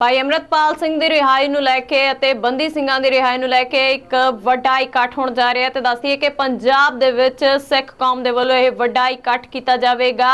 ਭਾਈ ਅਮਰਤਪਾਲ ਸਿੰਘ ਦੀ ਰਿਹਾਈ ਨੂੰ ਲੈ ਕੇ ਅਤੇ ਬੰਦੀ ਸਿੰਘਾਂ ਦੀ ਰਿਹਾਈ ਨੂੰ ਲੈ ਕੇ ਇੱਕ ਵੱਡਾ ਇਕੱਠ ਹੋਣ ਜਾ ਰਿਹਾ ਹੈ ਤੇ ਦੱਸਦੀਏ ਕਿ ਪੰਜਾਬ ਦੇ ਵਿੱਚ ਸਿੱਖ ਕੌਮ ਦੇ ਵੱਲੋਂ ਇਹ ਵੱਡਾ ਇਕੱਠ ਕੀਤਾ ਜਾਵੇਗਾ।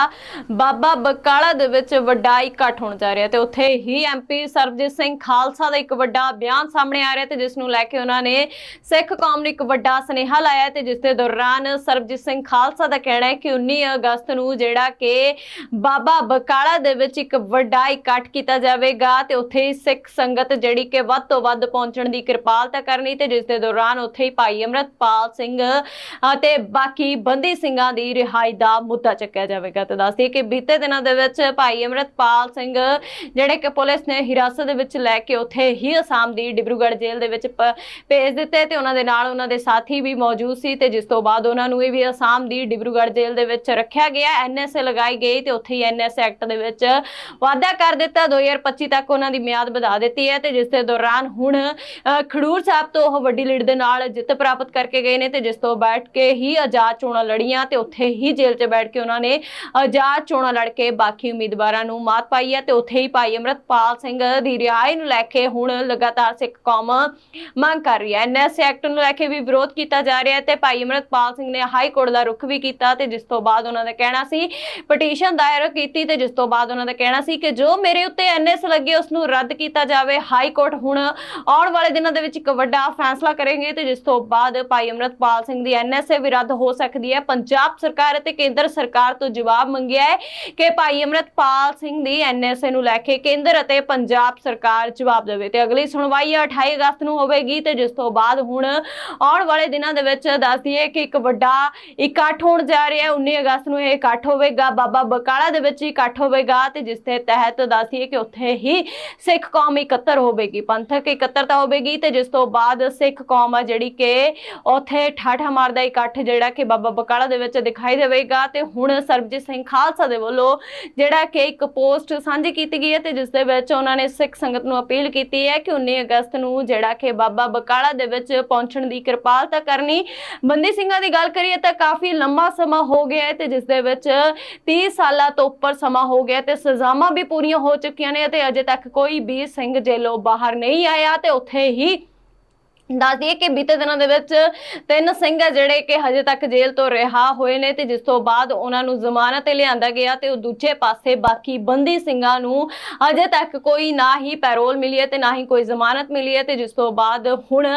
ਬਾਬਾ ਬਕਾਲਾ ਦੇ ਵਿੱਚ ਵੱਡਾ ਇਕੱਠ ਹੋਣ ਜਾ ਰਿਹਾ ਤੇ ਉੱਥੇ ਹੀ ਐਮਪੀ ਸਰਬਜੀਤ ਸਿੰਘ ਖਾਲਸਾ ਦਾ ਇੱਕ ਵੱਡਾ ਬਿਆਨ ਸਾਹਮਣੇ ਆ ਰਿਹਾ ਤੇ ਜਿਸ ਨੂੰ ਲੈ ਕੇ ਉਹਨਾਂ ਨੇ ਸਿੱਖ ਕੌਮ ਨੂੰ ਇੱਕ ਵੱਡਾ ਸੁਨੇਹਾ ਲਾਇਆ ਹੈ ਤੇ ਜਿਸ ਦੇ ਦੌਰਾਨ ਸਰਬਜੀਤ ਸਿੰਘ ਖਾਲਸਾ ਦਾ ਕਹਿਣਾ ਹੈ ਕਿ 19 ਅਗਸਤ ਨੂੰ ਜਿਹੜਾ ਕਿ ਬਾਬਾ ਬਕਾਲਾ ਦੇ ਵਿੱਚ ਇੱਕ ਵੱਡਾ ਇਕੱਠ ਕੀਤਾ ਜਾਵੇਗਾ ਤੇ ਉੱਥੇ ਸਿੱਖ ਸੰਗਤ ਜਿਹੜੀ ਕਿ ਵੱਧ ਤੋਂ ਵੱਧ ਪਹੁੰਚਣ ਦੀ ਕਿਰਪਾਲਤਾ ਕਰਨੀ ਤੇ ਜਿਸ ਦੇ ਦੌਰਾਨ ਉੱਥੇ ਹੀ ਭਾਈ ਅਮਰਤਪਾਲ ਸਿੰਘ ਅਤੇ ਬਾਕੀ ਬੰਦੀ ਸਿੰਘਾਂ ਦੀ ਰਿਹਾਈ ਦਾ ਮੁੱਦਾ ਚੱਕਿਆ ਜਾਵੇਗਾ। ਤੇ ਦੱਸਦੀ ਕਿ ਬੀਤੇ ਦਿਨਾਂ ਦੇ ਵਿੱਚ ਭਾਈ ਅਮਰਤਪਾਲ ਸਿੰਘ, ਜਿਹੜੇ ਕਿ ਪੁਲਿਸ ਨੇ ਹਿਰਾਸਤ ਦੇ ਵਿੱਚ ਲੈ ਕੇ ਉੱਥੇ ਹੀ ਅਸਾਮ ਦੀ ਡਿਬਰੂਗੜ੍ਹ ਜੇਲ੍ਹ ਦੇ ਵਿੱਚ ਭੇਜ ਦਿੱਤੇ ਤੇ ਉਹਨਾਂ ਦੇ ਨਾਲ ਉਹਨਾਂ ਦੇ ਸਾਥੀ ਵੀ ਮੌਜੂਦ ਸੀ ਤੇ ਜਿਸ ਤੋਂ ਬਾਅਦ ਉਹਨਾਂ ਨੂੰ ਇਹ ਵੀ ਅਸਾਮ ਦੀ ਡਿਬਰੂਗੜ੍ਹ ਜੇਲ੍ਹ ਦੇ ਵਿੱਚ ਰੱਖਿਆ ਗਿਆ। ਐਨਐਸਏ ਲਗਾਈ ਗਈ ਤੇ ਉੱਥੇ ਹੀ ਐਨਐਸਏ ਐਕਟ ਦੇ ਵਿੱਚ ਵਾਅਦਾ ਕਰ ਦਿੱਤਾ। 2025 ਤੱਕ ਉਹਨਾਂ ਦੀ ਮਿਆਦ ਵਧਾ ਦਿੱਤੀ ਹੈ ਤੇ ਜਿਸ ਦੇ ਦੌਰਾਨ ਹੁਣ ਅ, ਖਡੂਰ ਸਾਹਿਬ ਤੋਂ ਉਹ ਵੱਡੀ ਲੀਡ ਦੇ ਨਾਲ ਜਿੱਤ ਪ੍ਰਾਪਤ ਕਰਕੇ ਗਏ ਨੇ ਤੇ ਜਿਸ ਤੋਂ ਬੈਠ ਕੇ ਹੀ ਆਜ਼ਾਦ ਚੋਣਾਂ ਲੜੀਆਂ ਤੇ ਉੱਥੇ ਹੀ ਜੇਲ੍ਹ 'ਚ ਬੈਠ ਕੇ ਉਹਨਾਂ ਨੇ ਆਜ਼ਾਦ ਚੋਣਾਂ ਲੜ ਕੇ ਬਾਕੀ ਉਮੀਦਵਾਰਾਂ ਨੂੰ ਮਾਤ ਪਾਈ ਹੈ ਤੇ ਉੱਥੇ ਹੀ ਭਾਈ ਅਮਰਤਪਾਲ ਸਿੰਘ ਦੀ ਰਿਹਾਈ ਨੂੰ ਲੈ ਕੇ ਹੁਣ ਲਗਾਤਾਰ ਸਿੱਖ ਕੌਮ ਮੰਗ ਕਰ ਰਹੀ ਹੈ। ਐਨਐਸ ਐਕਟ ਨੂੰ ਲੈ ਕੇ ਵੀ ਵਿਰੋਧ ਕੀਤਾ ਜਾ ਰਿਹਾ ਹੈ ਤੇ ਭਾਈ ਅਮਰਤਪਾਲ ਸਿੰਘ ਨੇ ਹਾਈ ਕੋਰਟ ਦਾ ਰੁਖ ਵੀ ਕੀਤਾ ਤੇ ਜਿਸ ਤੋਂ ਬਾਅਦ ਉਹਨਾਂ ਦਾ ਕਹਿਣਾ ਸੀ ਪਟੀਸ਼ਨ ਦਾਇਰ ਕੀਤੀ ਤੇ ਜਿਸ ਤੋਂ ਬਾਅਦ ਉਹਨਾਂ ਦਾ ਕਹਿਣਾ ਸੀ ਕਿ ਜੋ ਮੇਰੇ ਉੱਤੇ ਐਨਐਸ ਲੱਗੇ ਉਸ ਨੂੰ ਰੱਦ ਕੀਤਾ ਜਾਵੇ। ਹਾਈ ਕੋਰਟ ਹੁਣ ਆਉਣ ਵਾਲੇ ਦਿਨਾਂ ਦੇ ਵਿੱਚ ਇੱਕ ਵੱਡਾ ਫੈਸਲਾ ਕਰੇਗੀ ਤੇ ਜਿਸ ਤੋਂ ਬਾਅਦ ਭਾਈ ਅਮਰਤਪਾਲ ਸਿੰਘ ਦੀ ਐਨਐਸਏ ਵੀ ਰੱਦ ਹੋ ਸਕਦੀ ਹੈ। ਪੰਜਾਬ ਸਰਕਾਰ ਅਤੇ ਕੇਂਦਰ ਸਰਕਾਰ ਤੋਂ ਜਵਾਬ ਮੰਗਿਆ ਹੈ ਕਿ ਭਾਈ ਅਮਰਤਪਾਲ ਸਿੰਘ ਦੀ ਐਨਐਸਏ ਨੂੰ ਲੈ ਕੇ ਕੇਂਦਰ ਅਤੇ ਪੰਜਾਬ ਸਰਕਾਰ ਜਵਾਬ ਦੇਵੇ ਤੇ ਅਗਲੀ ਸੁਣਵਾਈ 28 ਅਗਸਤ ਨੂੰ ਹੋਵੇਗੀ ਤੇ ਜਿਸ ਤੋਂ ਬਾਅਦ ਹੁਣ ਆਉਣ ਵਾਲੇ ਦਿਨਾਂ ਦੇ ਵਿੱਚ ਦੱਸ ਦਈਏ ਕਿ ਇੱਕ ਵੱਡਾ ਇਕੱਠ ਹੋਣ ਜਾ ਰਿਹਾ ਹੈ। 19 ਅਗਸਤ ਨੂੰ ਇਹ ਇਕੱਠ ਹੋਵੇਗਾ। ਬਾਬਾ ਬਕਾਲਾ ਦੇ ਵਿੱਚ ਇਕੱਠ ਹੋਵੇਗਾ ਤੇ ਜਿਸ ਦੇ ਤਹਿਤ ਦੱਸ ਦਈਏ ਕਿ ਉੱਥੇ ਹੀ ਸਿੱਖ ਕੌਮ ਇਕੱਤਰ ਹੋਵੇਗੀ, ਪੰਥਕ ਇਕੱਤਰਤਾ ਹੋਵੇਗੀ ਤੇ ਜਿਸ ਤੋਂ ਬਾਅਦ ਸਿੱਖ ਕੌਮ ਆ ਜਿਹੜੀ ਕਿ ਉੱਥੇ ਠਾਠਾ ਮਾਰਦਾ ਇਕੱਠ ਜਿਹੜਾ ਕਿ ਬਾਬਾ ਬਕਾਲਾ ਦੇ ਵਿੱਚ ਦਿਖਾਈ ਦੇਵੇਗਾ ਤੇ ਹੁਣ ਸਰਬਜੀਤ ਸਿੰਘ ਖਾਲਸਾ ਦੇ ਵੱਲੋਂ ਜਿਹੜਾ ਕਿ ਇੱਕ ਪੋਸਟ ਸਾਂਝੀ ਕੀਤੀ ਗਈ ਹੈ ਤੇ ਜਿਸ ਦੇ ਵਿੱਚ ਉਹਨਾਂ ਨੇ ਸਿੱਖ ਸੰਗਤ ਨੂੰ ਅਪੀਲ ਕੀਤੀ ਹੈ ਕਿ 19 ਅਗਸਤ ਨੂੰ ਜਿਹੜਾ ਕਿ ਬਾਬਾ ਬਕਾਲਾ ਦੇ ਵਿੱਚ ਪਹੁੰਚਣ ਦੀ ਕਿਰਪਾਲਤਾ ਕਰਨੀ। ਬੰਦੀ ਸਿੰਘਾਂ ਦੀ ਗੱਲ ਕਰੀਏ ਤਾਂ ਕਾਫੀ ਲੰਮਾ ਸਮਾਂ ਹੋ ਗਿਆ ਹੈ ਤੇ ਜਿਸ ਦੇ ਵਿੱਚ 30 ਸਾਲਾਂ ਤੋਂ ਉੱਪਰ ਸਮਾਂ ਹੋ ਗਿਆ ਤੇ ਸਜ਼ਾਵਾਂ ਵੀ ਪੂਰੀਆਂ ਹੋ ਚੁੱਕੀਆਂ ਨੇ ਤੇ ਅਜੇ ਤੱਕ ਕੋਈ ਵੀ ਸਿੰਘ ਜੇਲੋਂ ਬਾਹਰ ਨਹੀਂ ਆਇਆ ਤੇ ਉੱਥੇ ਹੀ ਦੱਸ ਦਈਏ ਕਿ ਬੀਤੇ ਦਿਨਾਂ ਦੇ ਵਿੱਚ ਤਿੰਨ ਸਿੰਘ ਜਿਹੜੇ ਕਿ ਹਜੇ ਤੱਕ ਜੇਲ੍ਹ ਤੋਂ ਰਿਹਾ ਹੋਏ ਨੇ ਤੇ ਜਿਸ ਤੋਂ ਬਾਅਦ ਉਹਨਾਂ ਨੂੰ ਜ਼ਮਾਨਤ ਤੇ ਲਿਆਂਦਾ ਗਿਆ ਤੇ ਉਹ ਦੂਜੇ ਪਾਸੇ ਬਾਕੀ ਬੰਦੀ ਸਿੰਘਾਂ ਨੂੰ ਅਜੇ ਤੱਕ ਕੋਈ ਨਾ ਹੀ ਪੈਰੋਲ ਮਿਲੀ ਹੈ ਤੇ ਨਾ ਹੀ ਕੋਈ ਜ਼ਮਾਨਤ ਮਿਲੀ ਹੈ ਤੇ ਜਿਸ ਤੋਂ ਬਾਅਦ ਹੁਣ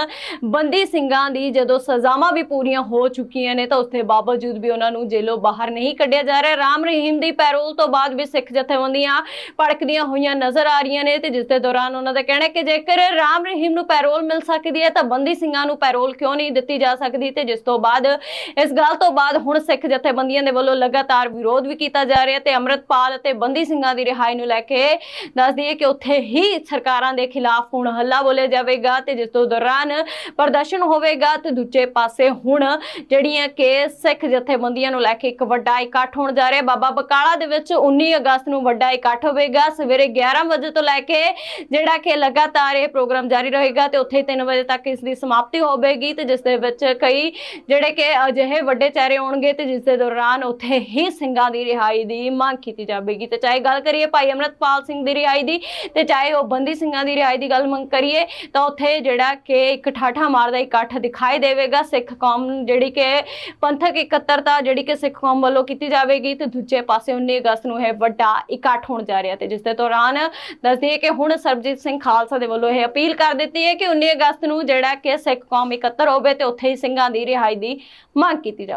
ਬੰਦੀ ਸਿੰਘਾਂ ਦੀ ਜਦੋਂ ਸਜ਼ਾਵਾਂ ਵੀ ਪੂਰੀਆਂ ਹੋ ਚੁੱਕੀਆਂ ਨੇ ਤਾਂ ਉਸ ਦੇ ਬਾਵਜੂਦ ਵੀ ਉਹਨਾਂ ਨੂੰ ਜੇਲੋਂ ਬਾਹਰ ਨਹੀਂ ਕੱਢਿਆ ਜਾ ਰਿਹਾ। ਰਾਮ ਰਹੀਮ ਦੀ ਪੈਰੋਲ ਤੋਂ ਬਾਅਦ ਵੀ ਸਿੱਖ ਜਥੇਬੰਦੀਆਂ ਭੜਕਦੀਆਂ ਹੋਈਆਂ ਨਜ਼ਰ ਆ ਰਹੀਆਂ ਨੇ ਤੇ ਜਿਸ ਦੇ ਦੌਰਾਨ ਉਹਨਾਂ ਦਾ ਕਹਿਣਾ ਕਿ ਜੇਕਰ ਰਾਮ ਰਹੀਮ ਨੂੰ ਪੈਰੋਲ ਮਿਲ ਸਕਦੀ ਹੈ ਤਾਂ ਬੰਦੀ ਸਿੰਘਾਂ ਨੂੰ ਪੈਰੋਲ ਕਿਉਂ ਨਹੀਂ ਦਿੱਤੀ ਜਾ ਸਕਦੀ ਤੇ ਜਿਸ ਤੋਂ ਬਾਅਦ, ਇਸ ਗੱਲ ਤੋਂ ਬਾਅਦ ਹੁਣ ਸਿੱਖ ਜਥੇਬੰਦੀਆਂ ਦੇ ਵੱਲੋਂ ਲਗਾਤਾਰ ਵਿਰੋਧ ਵੀ ਕੀਤਾ ਜਾ ਰਿਹਾ ਤੇ ਅੰਮ੍ਰਿਤਪਾਲ ਅਤੇ ਬੰਦੀ ਸਿੰਘਾਂ ਦੀ ਰਿਹਾਈ ਨੂੰ ਲੈ ਕੇ ਦੱਸ ਦਈਏ ਕਿ ਉੱਥੇ ਹੀ ਸਰਕਾਰਾਂ ਦੇ ਖਿਲਾਫ ਹੁਣ ਹੱਲਾ ਬੋਲਿਆ ਜਾਵੇਗਾ ਤੇ ਜਿਸ ਤੋਂ ਦੌਰਾਨ ਪ੍ਰਦਰਸ਼ਨ ਹੋਵੇਗਾ ਤੇ ਦੂਜੇ ਪਾਸੇ ਹੁਣ ਜਿਹੜੀਆਂ ਕਿ ਸਿੱਖ ਜਥੇਬੰਦੀਆਂ ਨੂੰ ਲੈ ਕੇ ਇੱਕ ਵੱਡਾ ਇਕੱਠ ਹੋਣ ਜਾ ਰਿਹਾ। ਬਾਬਾ ਬਕਾਲਾ ਦੇ ਵਿੱਚ 19 ਅਗਸਤ ਨੂੰ ਵੱਡਾ ਇਕੱਠ ਹੋਵੇਗਾ। ਸਵੇਰੇ 11 ਵਜੇ ਤੋਂ ਲੈ ਕੇ ਜਿਹੜਾ ਕਿ ਲਗਾਤਾਰ ਇਹ ਪ੍ਰੋਗਰਾਮ ਜਾਰੀ ਰਹੇਗਾ ਤੇ ਉੱਥੇ 3 ਵਜੇ ਤੱਕ ਇਸ ਦੀ ਸਮਾਪਤੀ ਹੋਵੇਗੀ ਤੇ ਜਿਸ ਦੇ ਵਿੱਚ ਕਈ ਜਿਹੜੇ ਕਿ ਅਜਿਹੇ ਵੱਡੇ ਚਿਹਰੇ ਆਉਣਗੇ ਤੇ ਜਿਸ ਦੇ ਦੌਰਾਨ ਉੱਥੇ ਹੀ ਸਿੰਘਾਂ ਦੀ ਰਿਹਾਈ ਦੀ ਮੰਗ ਕੀਤੀ ਜਾਵੇਗੀ। ਤੇ ਚਾਹੇ ਗੱਲ ਕਰੀਏ ਭਾਈ ਅਮਰਤਪਾਲ ਸਿੰਘ ਦੀ ਰਿਹਾਈ ਦੀ ਤੇ ਚਾਹੇ ਉਹ ਬੰਦੀ ਸਿੰਘਾਂ ਦੀ ਰਿਹਾਈ ਦੀ ਗੱਲ ਮੰਗ ਕਰੀਏ, ਤਾਂ ਉੱਥੇ ਜਿਹੜਾ ਕਿ ਇੱਕ ਠਾਠਾ ਮਾਰਦਾ ਇਕੱਠ ਦਿਖਾਈ ਦੇਵੇਗਾ। ਸਿੱਖ ਕੌਮ ਜਿਹੜੀ ਕਿ ਪੰਥਕ ਇਕੱਤਰਤਾ ਜਿਹੜੀ ਕਿ ਸਿੱਖ ਕੌਮ ਵੱਲੋਂ ਕੀਤੀ ਜਾਵੇਗੀ ਤੇ ਦੂਜੇ ਪਾਸੇ 19 ਅਗਸਤ ਨੂੰ ਇਹ ਵੱਡਾ ਇਕੱਠ ਹੋਣ ਜਾ ਰਿਹਾ ਤੇ ਜਿਸ ਦੇ ਦੌਰਾਨ ਦੱਸਦੀ ਦਈਏ ਕਿ ਹੁਣ ਸਰਬਜੀਤ ਸਿੰਘ ਖਾਲਸਾ ਦੇ ਵੱਲੋਂ ਇਹ ਅਪੀਲ ਕਰ ਦਿੱਤੀ ਹੈ ਕਿ 19 ਅਗਸਤ ਨੂੰ ਜਿਹੜਾ ਕਿ ਸਿੱਖ ਕੌਮ ਇਕੱਤਰ ਹੋਵੇ ਤੇ ਉੱਥੇ ਹੀ ਸਿੰਘਾਂ ਦੀ ਰਿਹਾਈ ਦੀ ਮੰਗ ਕੀਤੀ ਜਾਵੇ।